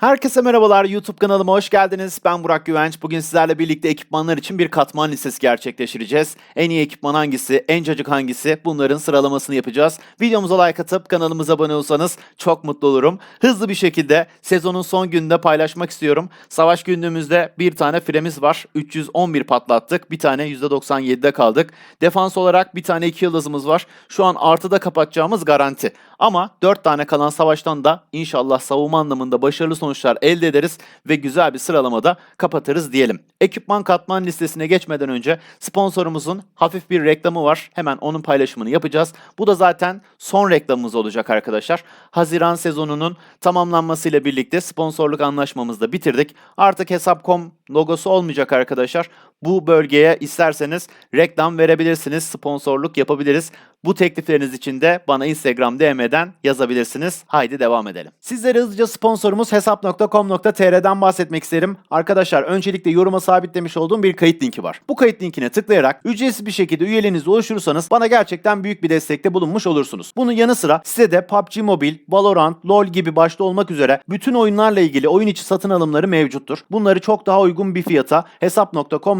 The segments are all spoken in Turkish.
Herkese merhabalar YouTube kanalıma hoş geldiniz. Ben Burak Güvenç. Bugün sizlerle birlikte ekipmanlar için bir katman listesi gerçekleştireceğiz. En iyi ekipman hangisi, en cacık hangisi bunların sıralamasını yapacağız. Videomuza like atıp kanalımıza abone olsanız çok mutlu olurum. Hızlı bir şekilde sezonun son gününde paylaşmak istiyorum. Savaş günlüğümüzde bir tane firemiz var. 311 patlattık. Bir tane %97'de kaldık. Defans olarak bir tane 2 yıldızımız var. Şu an artıda kapatacağımız garanti. Ama 4 tane kalan savaştan da inşallah savunma anlamında başarılı sonuçlar elde ederiz ve güzel bir sıralamada kapatırız diyelim. Ekipman katman listesine geçmeden önce sponsorumuzun hafif bir reklamı var. Hemen onun paylaşımını yapacağız. Bu da zaten son reklamımız olacak arkadaşlar. Haziran sezonunun tamamlanmasıyla birlikte sponsorluk anlaşmamızı da bitirdik. Artık Hesap.com logosu olmayacak arkadaşlar. Bu bölgeye isterseniz reklam verebilirsiniz, sponsorluk yapabiliriz. Bu teklifleriniz için de bana Instagram DM'den yazabilirsiniz. Haydi devam edelim. Sizlere hızlıca sponsorumuz hesap.com.tr'den bahsetmek isterim. Arkadaşlar öncelikle yoruma sabitlemiş olduğum bir kayıt linki var. Bu kayıt linkine tıklayarak ücretsiz bir şekilde üyeliğinizi oluşturursanız bana gerçekten büyük bir destekte bulunmuş olursunuz. Bunun yanı sıra size de PUBG Mobile, Valorant, LoL gibi başta olmak üzere bütün oyunlarla ilgili oyun içi satın alımları mevcuttur. Bunları çok daha uygun bir fiyata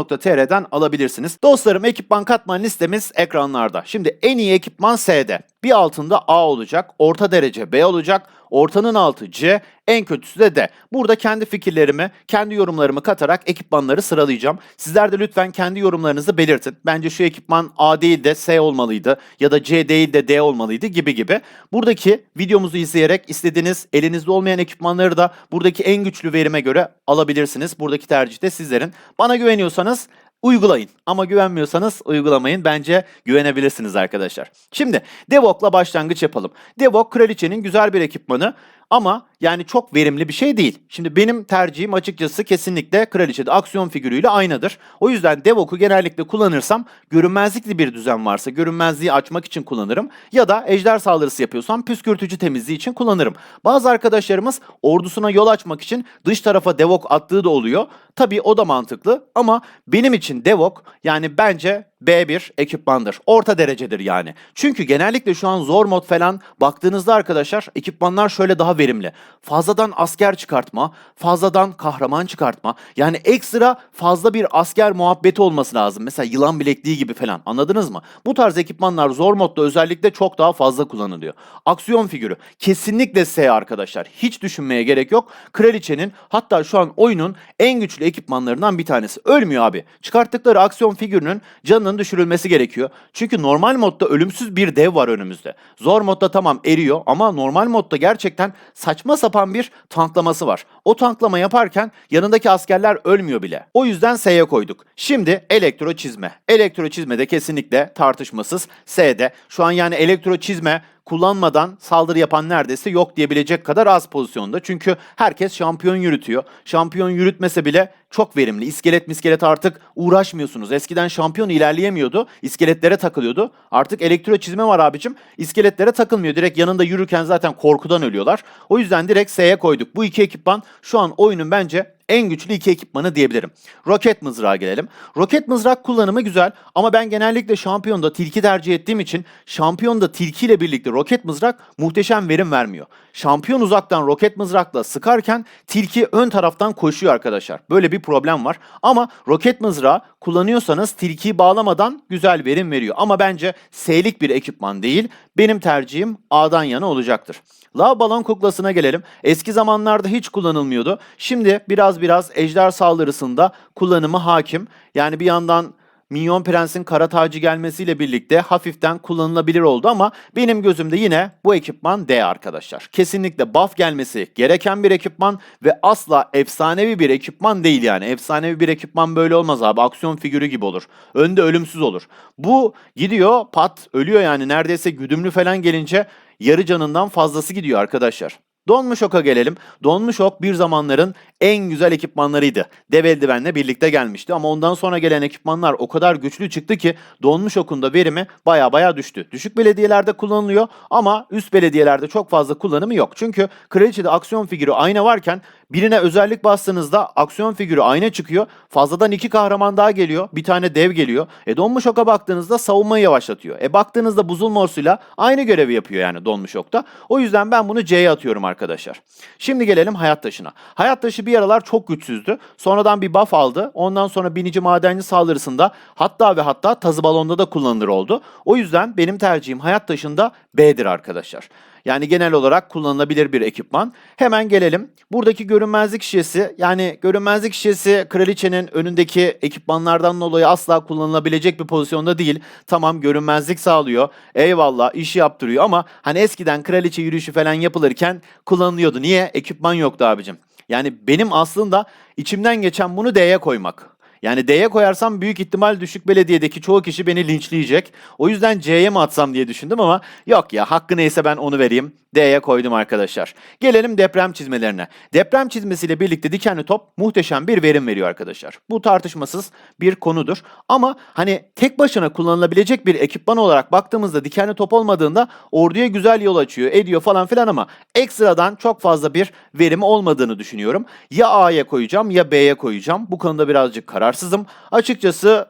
hesap.com.tr'den alabilirsiniz. Dostlarım ekipman katman listemiz ekranlarda. Şimdi en iyi ekipman S'de. Bir altında A olacak, orta derece B olacak, ortanın altı C, en kötüsü de D. Burada kendi fikirlerimi, kendi yorumlarımı katarak ekipmanları sıralayacağım. Sizler de lütfen kendi yorumlarınızı belirtin. Bence şu ekipman A değil de S olmalıydı ya da C değil de D olmalıydı gibi gibi. Buradaki videomuzu izleyerek istediğiniz elinizde olmayan ekipmanları da buradaki en güçlü verime göre alabilirsiniz. Buradaki tercih de sizlerin. Bana güveniyorsanız uygulayın. Ama güvenmiyorsanız uygulamayın. Bence güvenebilirsiniz arkadaşlar. Şimdi Devok'la başlangıç yapalım. Devok kraliçenin güzel bir ekipmanı ama yani çok verimli bir şey değil. Şimdi benim tercihim açıkçası kesinlikle kraliçede aksiyon figürüyle aynıdır. O yüzden Devok'u genellikle kullanırsam görünmezlikli bir düzen varsa görünmezliği açmak için kullanırım. Ya da ejder saldırısı yapıyorsam püskürtücü temizliği için kullanırım. Bazı arkadaşlarımız ordusuna yol açmak için dış tarafa Devok attığı da oluyor. Tabii o da mantıklı ama benim için Devok yani bence B1 ekipmandır. Orta derecedir yani. Çünkü genellikle şu an zor mod falan baktığınızda arkadaşlar ekipmanlar şöyle daha verimli. Fazladan asker çıkartma, fazladan kahraman çıkartma. Yani ekstra fazla bir asker muhabbeti olması lazım. Mesela yılan bilekliği gibi falan. Anladınız mı? Bu tarz ekipmanlar zor modda özellikle çok daha fazla kullanılıyor. Aksiyon figürü kesinlikle S arkadaşlar. Hiç düşünmeye gerek yok. Kraliçenin hatta şu an oyunun en güçlü ekipmanlarından bir tanesi. Ölmüyor abi. Çıkarttıkları aksiyon figürünün canının düşürülmesi gerekiyor. Çünkü normal modda ölümsüz bir dev var önümüzde. Zor modda tamam eriyor ama normal modda gerçekten saçma sapan bir tanklaması var. O tanklama yaparken yanındaki askerler ölmüyor bile. O yüzden S'ye koyduk. Şimdi elektro çizme. Elektro çizme de kesinlikle tartışmasız S'de. Şu an yani elektro çizme kullanmadan saldırı yapan neredeyse yok diyebilecek kadar az pozisyonda. Çünkü herkes şampiyon yürütüyor. Şampiyon yürütmese bile çok verimli. İskelet miskelet artık uğraşmıyorsunuz. Eskiden şampiyon ilerleyemiyordu. İskeletlere takılıyordu. Artık elektro çizme var abicim. İskeletlere takılmıyor. Direkt yanında yürürken zaten korkudan ölüyorlar. O yüzden direkt S'ye koyduk. Bu iki ekipman şu an oyunun bence en güçlü iki ekipmanı diyebilirim. Roket mızrağı gelelim. Roket mızrak kullanımı güzel ama ben genellikle şampiyonda tilki tercih ettiğim için şampiyonda tilkiyle birlikte roket mızrak muhteşem verim vermiyor. Şampiyon uzaktan roket mızrakla sıkarken tilki ön taraftan koşuyor arkadaşlar. Böyle bir problem var. Ama roket mızrağı kullanıyorsanız tilkiyi bağlamadan güzel verim veriyor. Ama bence S'lik bir ekipman değil. Benim tercihim A'dan yana olacaktır. Lav balon kuklasına gelelim. Eski zamanlarda hiç kullanılmıyordu. Şimdi biraz biraz ejder saldırısında kullanımı hakim. Yani bir yandan Minyon Prens'in kara tacı gelmesiyle birlikte hafiften kullanılabilir oldu ama benim gözümde yine bu ekipman D arkadaşlar. Kesinlikle buff gelmesi gereken bir ekipman ve asla efsanevi bir ekipman değil yani. Efsanevi bir ekipman böyle olmaz abi. Aksiyon figürü gibi olur. Önde ölümsüz olur. Bu gidiyor pat ölüyor yani neredeyse güdümlü falan gelince yarı canından fazlası gidiyor arkadaşlar. Donmuş Ok'a gelelim. Donmuş Ok bir zamanların en güzel ekipmanlarıydı. Dev eldivenle birlikte gelmişti ama ondan sonra gelen ekipmanlar o kadar güçlü çıktı ki Donmuş Ok'un da verimi baya baya düştü. Düşük belediyelerde kullanılıyor ama üst belediyelerde çok fazla kullanımı yok. Çünkü kraliçede aksiyon figürü ayna varken Birine özellik bastığınızda aksiyon figürü ayna çıkıyor. Fazladan iki kahraman daha geliyor. Bir tane dev geliyor. E donmuş oka baktığınızda savunmayı yavaşlatıyor. E baktığınızda buzul morsuyla aynı görevi yapıyor yani donmuş okta. O yüzden ben bunu C'ye atıyorum arkadaşlar. Şimdi gelelim hayat taşına. Hayat taşı bir aralar çok güçsüzdü. Sonradan bir buff aldı. Ondan sonra binici madenci saldırısında hatta ve hatta tazı balonda da kullanılır oldu. O yüzden benim tercihim hayat taşında B'dir arkadaşlar. Yani genel olarak kullanılabilir bir ekipman. Hemen gelelim. Buradaki görünmezlik şişesi yani görünmezlik şişesi kraliçenin önündeki ekipmanlardan dolayı asla kullanılabilecek bir pozisyonda değil. Tamam görünmezlik sağlıyor. Eyvallah işi yaptırıyor ama hani eskiden kraliçe yürüyüşü falan yapılırken kullanılıyordu. Niye? Ekipman yoktu abicim. Yani benim aslında içimden geçen bunu D'ye koymak. Yani D'ye koyarsam büyük ihtimal düşük belediyedeki çoğu kişi beni linçleyecek. O yüzden C'ye mi atsam diye düşündüm ama yok ya hakkı neyse ben onu vereyim. D'ye koydum arkadaşlar. Gelelim deprem çizmelerine. Deprem çizmesiyle birlikte dikenli top muhteşem bir verim veriyor arkadaşlar. Bu tartışmasız bir konudur. Ama hani tek başına kullanılabilecek bir ekipman olarak baktığımızda dikenli top olmadığında orduya güzel yol açıyor, ediyor falan filan ama ekstradan çok fazla bir verimi olmadığını düşünüyorum. Ya A'ya koyacağım ya B'ye koyacağım. Bu konuda birazcık kararsızım. Açıkçası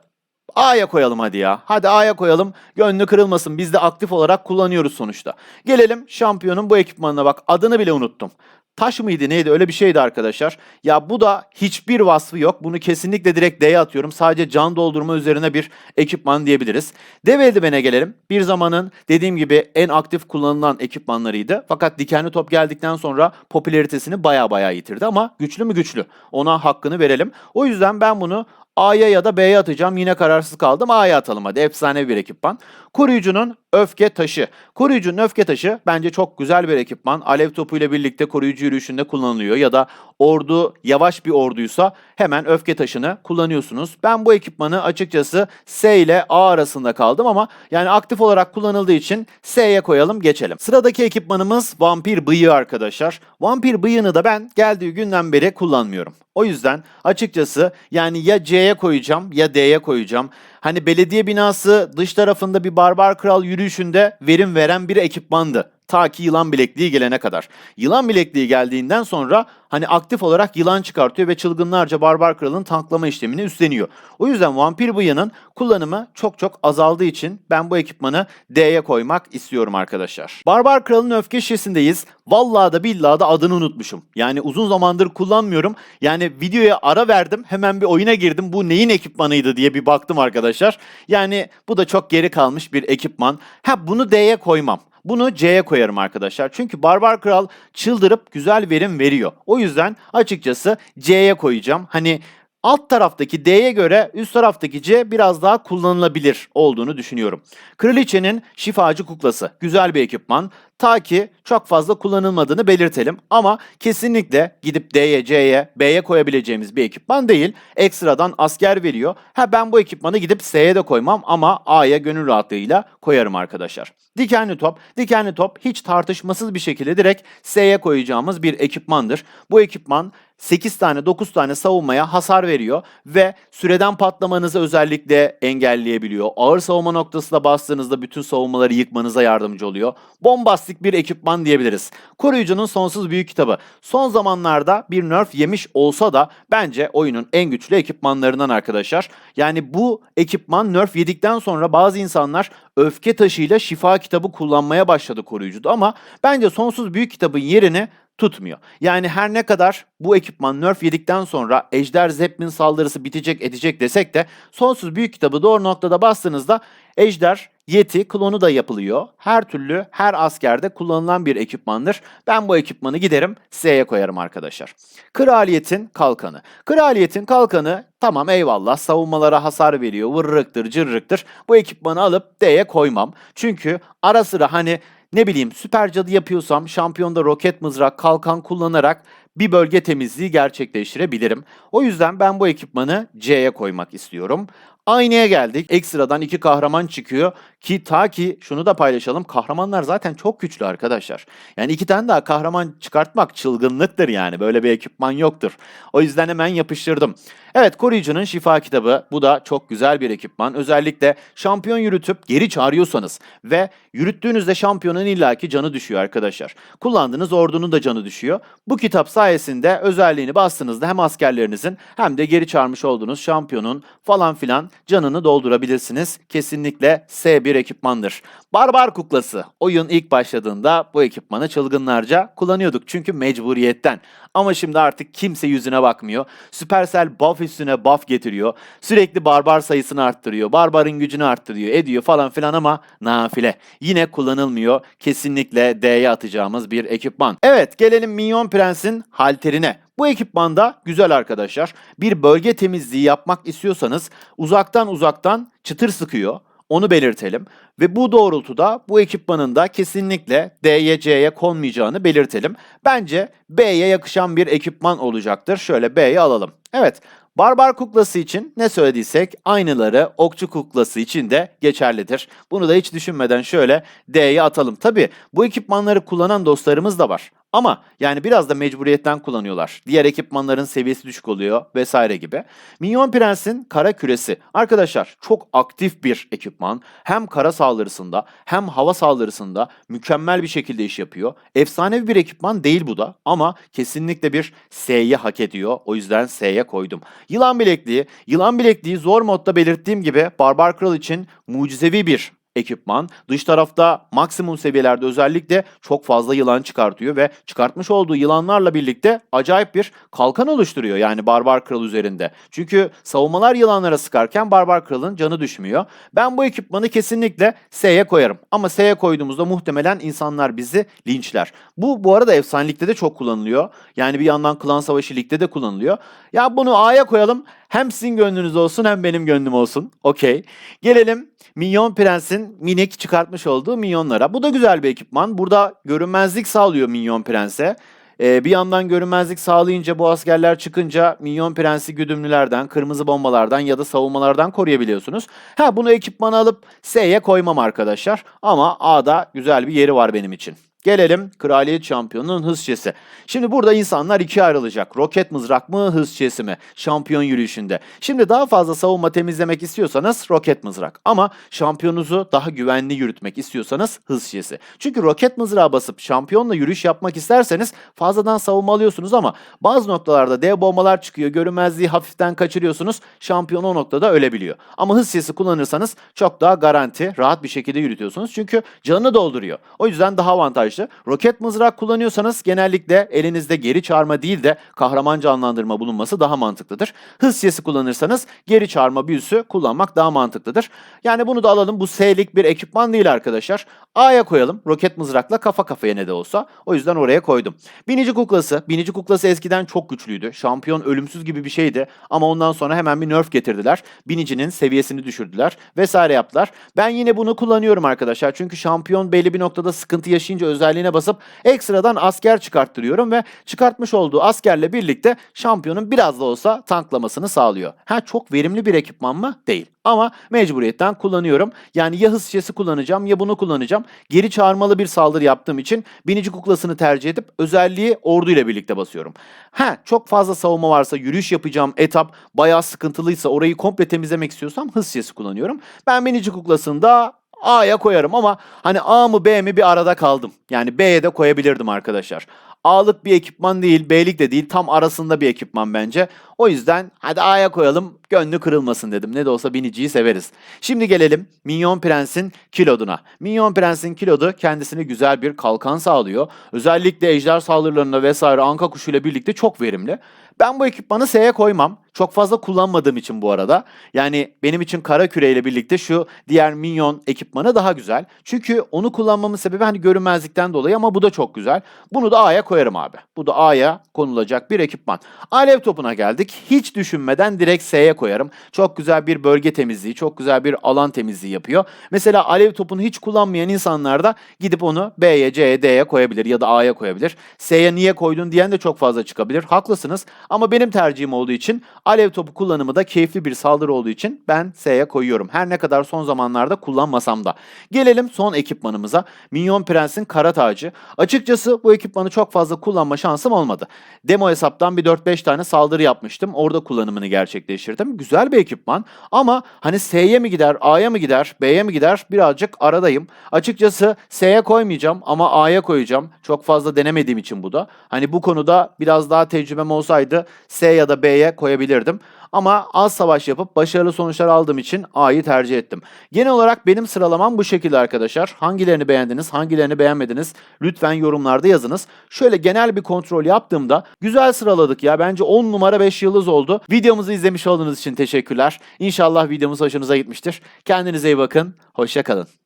A'ya koyalım hadi ya. Hadi A'ya koyalım. Gönlü kırılmasın. Biz de aktif olarak kullanıyoruz sonuçta. Gelelim şampiyonun bu ekipmanına bak. Adını bile unuttum. Taş mıydı neydi öyle bir şeydi arkadaşlar. Ya bu da hiçbir vasfı yok. Bunu kesinlikle direkt D'ye atıyorum. Sadece can doldurma üzerine bir ekipman diyebiliriz. Dev eldivene gelelim. Bir zamanın dediğim gibi en aktif kullanılan ekipmanlarıydı. Fakat dikenli top geldikten sonra popülaritesini baya baya yitirdi ama güçlü mü güçlü. Ona hakkını verelim. O yüzden ben bunu A'ya ya da B'ye atacağım. Yine kararsız kaldım. A'ya atalım hadi. Efsane bir ekipman. Koruyucunun öfke taşı. Koruyucunun öfke taşı bence çok güzel bir ekipman. Alev topuyla birlikte koruyucu yürüyüşünde kullanılıyor. Ya da ordu yavaş bir orduysa hemen öfke taşını kullanıyorsunuz. Ben bu ekipmanı açıkçası S ile A arasında kaldım ama yani aktif olarak kullanıldığı için S'ye koyalım geçelim. Sıradaki ekipmanımız vampir bıyığı arkadaşlar. Vampir bıyığını da ben geldiği günden beri kullanmıyorum. O yüzden açıkçası yani ya C'ye koyacağım ya D'ye koyacağım. Hani belediye binası dış tarafında bir barbar kral yürüyüşünde verim veren bir ekipmandı. Ta ki yılan bilekliği gelene kadar. Yılan bilekliği geldiğinden sonra hani aktif olarak yılan çıkartıyor ve çılgınlarca barbar kralın tanklama işlemini üstleniyor. O yüzden vampir bıyığının kullanımı çok çok azaldığı için ben bu ekipmanı D'ye koymak istiyorum arkadaşlar. Barbar kralın öfke şişesindeyiz. Vallahi da billahi da adını unutmuşum. Yani uzun zamandır kullanmıyorum. Yani videoya ara verdim. Hemen bir oyuna girdim. Bu neyin ekipmanıydı diye bir baktım arkadaşlar. Yani bu da çok geri kalmış bir ekipman. Ha bunu D'ye koymam. Bunu C'ye koyarım arkadaşlar. Çünkü Barbar Kral çıldırıp güzel verim veriyor. O yüzden açıkçası C'ye koyacağım. Hani alt taraftaki D'ye göre üst taraftaki C biraz daha kullanılabilir olduğunu düşünüyorum. Kraliçenin şifacı kuklası. Güzel bir ekipman. Ta ki çok fazla kullanılmadığını belirtelim. Ama kesinlikle gidip D'ye, C'ye, B'ye koyabileceğimiz bir ekipman değil. Ekstradan asker veriyor. Ha ben bu ekipmanı gidip S'ye de koymam ama A'ya gönül rahatlığıyla koyarım arkadaşlar. Dikenli top. Dikenli top hiç tartışmasız bir şekilde direkt S'ye koyacağımız bir ekipmandır. Bu ekipman 8 tane 9 tane savunmaya hasar veriyor ve süreden patlamanızı özellikle engelleyebiliyor. Ağır savunma noktasına bastığınızda bütün savunmaları yıkmanıza yardımcı oluyor. Bombastik bir ekipman diyebiliriz. Koruyucunun sonsuz büyük kitabı. Son zamanlarda bir nerf yemiş olsa da bence oyunun en güçlü ekipmanlarından arkadaşlar. Yani bu ekipman nerf yedikten sonra bazı insanlar öfke taşıyla şifa kitabı kullanmaya başladı koruyucuda ama bence sonsuz büyük kitabın yerini tutmuyor. Yani her ne kadar bu ekipman nerf yedikten sonra Ejder Zeppelin saldırısı bitecek edecek desek de sonsuz büyük kitabı doğru noktada bastığınızda Ejder Yeti klonu da yapılıyor. Her türlü her askerde kullanılan bir ekipmandır. Ben bu ekipmanı giderim S'ye koyarım arkadaşlar. Kraliyetin kalkanı. Kraliyetin kalkanı tamam eyvallah savunmalara hasar veriyor. Vırrıktır cırrıktır. Bu ekipmanı alıp D'ye koymam. Çünkü ara sıra hani ne bileyim süper cadı yapıyorsam şampiyonda roket mızrak kalkan kullanarak bir bölge temizliği gerçekleştirebilirim. O yüzden ben bu ekipmanı C'ye koymak istiyorum. Aynıya geldik. Ekstradan iki kahraman çıkıyor ki ta ki şunu da paylaşalım. Kahramanlar zaten çok güçlü arkadaşlar. Yani iki tane daha kahraman çıkartmak çılgınlıktır yani. Böyle bir ekipman yoktur. O yüzden hemen yapıştırdım. Evet koruyucunun şifa kitabı. Bu da çok güzel bir ekipman. Özellikle şampiyon yürütüp geri çağırıyorsanız ve yürüttüğünüzde şampiyonun illaki canı düşüyor arkadaşlar. Kullandığınız ordunun da canı düşüyor. Bu kitap sayesinde özelliğini bastığınızda hem askerlerinizin hem de geri çağırmış olduğunuz şampiyonun falan filan canını doldurabilirsiniz. Kesinlikle S1 ekipmandır. Barbar kuklası. Oyun ilk başladığında bu ekipmanı çılgınlarca kullanıyorduk. Çünkü mecburiyetten. Ama şimdi artık kimse yüzüne bakmıyor. Supercell buff üstüne buff getiriyor. Sürekli barbar sayısını arttırıyor. Barbarın gücünü arttırıyor. Ediyor falan filan ama nafile. Yine kullanılmıyor. Kesinlikle D'ye atacağımız bir ekipman. Evet gelelim Minyon Prens'in halterine. Bu ekipmanda güzel arkadaşlar. Bir bölge temizliği yapmak istiyorsanız uzaktan uzaktan çıtır sıkıyor. Onu belirtelim. Ve bu doğrultuda bu ekipmanın da kesinlikle D'ye C'ye konmayacağını belirtelim. Bence B'ye yakışan bir ekipman olacaktır. Şöyle B'ye alalım. Evet Barbar kuklası için ne söylediysek aynıları okçu kuklası için de geçerlidir. Bunu da hiç düşünmeden şöyle D'ye atalım. Tabi bu ekipmanları kullanan dostlarımız da var. Ama yani biraz da mecburiyetten kullanıyorlar. Diğer ekipmanların seviyesi düşük oluyor vesaire gibi. Minyon Prens'in kara küresi. Arkadaşlar çok aktif bir ekipman. Hem kara saldırısında hem hava saldırısında mükemmel bir şekilde iş yapıyor. Efsanevi bir ekipman değil bu da ama kesinlikle bir S'ye hak ediyor. O yüzden S'ye koydum. Yılan bilekliği. Yılan bilekliği zor modda belirttiğim gibi Barbar Kral için mucizevi bir ekipman. Dış tarafta maksimum seviyelerde özellikle çok fazla yılan çıkartıyor ve çıkartmış olduğu yılanlarla birlikte acayip bir kalkan oluşturuyor yani Barbar Kral üzerinde. Çünkü savunmalar yılanlara sıkarken Barbar Kral'ın canı düşmüyor. Ben bu ekipmanı kesinlikle S'ye koyarım. Ama S'ye koyduğumuzda muhtemelen insanlar bizi linçler. Bu bu arada efsanelikte de çok kullanılıyor. Yani bir yandan Klan Savaşı Lig'de de kullanılıyor. Ya bunu A'ya koyalım. Hem sizin gönlünüz olsun hem benim gönlüm olsun. Okey. Gelelim Minyon Prens'in minik çıkartmış olduğu minyonlara. Bu da güzel bir ekipman. Burada görünmezlik sağlıyor Minyon Prens'e. Ee, bir yandan görünmezlik sağlayınca bu askerler çıkınca Minyon Prens'i güdümlülerden, kırmızı bombalardan ya da savunmalardan koruyabiliyorsunuz. Ha bunu ekipmana alıp S'ye koymam arkadaşlar. Ama A'da güzel bir yeri var benim için. Gelelim kraliyet şampiyonunun hız çesi. Şimdi burada insanlar ikiye ayrılacak. Roket mızrak mı hız çesi mi? Şampiyon yürüyüşünde. Şimdi daha fazla savunma temizlemek istiyorsanız roket mızrak. Ama şampiyonunuzu daha güvenli yürütmek istiyorsanız hız çesi. Çünkü roket mızrağı basıp şampiyonla yürüyüş yapmak isterseniz fazladan savunma alıyorsunuz ama bazı noktalarda dev bombalar çıkıyor. Görünmezliği hafiften kaçırıyorsunuz. Şampiyon o noktada ölebiliyor. Ama hız çesi kullanırsanız çok daha garanti, rahat bir şekilde yürütüyorsunuz. Çünkü canını dolduruyor. O yüzden daha avantajlı avantajlı. Roket mızrak kullanıyorsanız genellikle elinizde geri çağırma değil de kahraman canlandırma bulunması daha mantıklıdır. Hız siyasi kullanırsanız geri çağırma büyüsü kullanmak daha mantıklıdır. Yani bunu da alalım. Bu S'lik bir ekipman değil arkadaşlar. A'ya koyalım. Roket mızrakla kafa kafaya ne de olsa. O yüzden oraya koydum. Binici kuklası. Binici kuklası eskiden çok güçlüydü. Şampiyon ölümsüz gibi bir şeydi. Ama ondan sonra hemen bir nerf getirdiler. Binicinin seviyesini düşürdüler. Vesaire yaptılar. Ben yine bunu kullanıyorum arkadaşlar. Çünkü şampiyon belli bir noktada sıkıntı yaşayınca özelliğine basıp ekstradan asker çıkarttırıyorum ve çıkartmış olduğu askerle birlikte şampiyonun biraz da olsa tanklamasını sağlıyor. Ha çok verimli bir ekipman mı? Değil. Ama mecburiyetten kullanıyorum. Yani ya hız şişesi kullanacağım ya bunu kullanacağım. Geri çağırmalı bir saldırı yaptığım için binici kuklasını tercih edip özelliği orduyla birlikte basıyorum. Ha çok fazla savunma varsa yürüyüş yapacağım etap bayağı sıkıntılıysa orayı komple temizlemek istiyorsam hız şişesi kullanıyorum. Ben binici kuklasında A'ya koyarım ama hani A mı B mi bir arada kaldım. Yani B'ye de koyabilirdim arkadaşlar. A'lık bir ekipman değil, B'lik de değil. Tam arasında bir ekipman bence. O yüzden hadi A'ya koyalım. Gönlü kırılmasın dedim. Ne de olsa biniciyi severiz. Şimdi gelelim Minyon Prens'in kiloduna. Minyon Prens'in kilodu kendisine güzel bir kalkan sağlıyor. Özellikle ejder saldırılarında vesaire anka kuşuyla birlikte çok verimli. Ben bu ekipmanı S'ye koymam. Çok fazla kullanmadığım için bu arada. Yani benim için kara küreyle birlikte şu diğer minyon ekipmanı daha güzel. Çünkü onu kullanmamın sebebi hani görünmezlikten dolayı ama bu da çok güzel. Bunu da A'ya koyarım abi. Bu da A'ya konulacak bir ekipman. Alev topuna geldik. Hiç düşünmeden direkt S'ye koyarım. Çok güzel bir bölge temizliği, çok güzel bir alan temizliği yapıyor. Mesela alev topunu hiç kullanmayan insanlar da gidip onu B'ye, C'ye, D'ye koyabilir ya da A'ya koyabilir. S'ye niye koydun diyen de çok fazla çıkabilir. Haklısınız ama benim tercihim olduğu için alev topu kullanımı da keyifli bir saldırı olduğu için ben S'ye koyuyorum. Her ne kadar son zamanlarda kullanmasam da. Gelelim son ekipmanımıza. Minyon Prens'in kara tacı. Açıkçası bu ekipmanı çok fazla kullanma şansım olmadı. Demo hesaptan bir 4-5 tane saldırı yapmıştım. Orada kullanımını gerçekleştirdim. Güzel bir ekipman ama hani S'ye mi gider, A'ya mı gider, B'ye mi gider birazcık aradayım. Açıkçası S'ye koymayacağım ama A'ya koyacağım. Çok fazla denemediğim için bu da. Hani bu konuda biraz daha tecrübem olsaydı S ya da B'ye koyabilirdim. Ama az savaş yapıp başarılı sonuçlar aldığım için A'yı tercih ettim. Genel olarak benim sıralamam bu şekilde arkadaşlar. Hangilerini beğendiniz, hangilerini beğenmediniz lütfen yorumlarda yazınız. Şöyle genel bir kontrol yaptığımda güzel sıraladık ya. Bence 10 numara 5 yıldız oldu. Videomuzu izlemiş olduğunuz için teşekkürler. İnşallah videomuz hoşunuza gitmiştir. Kendinize iyi bakın. Hoşça kalın.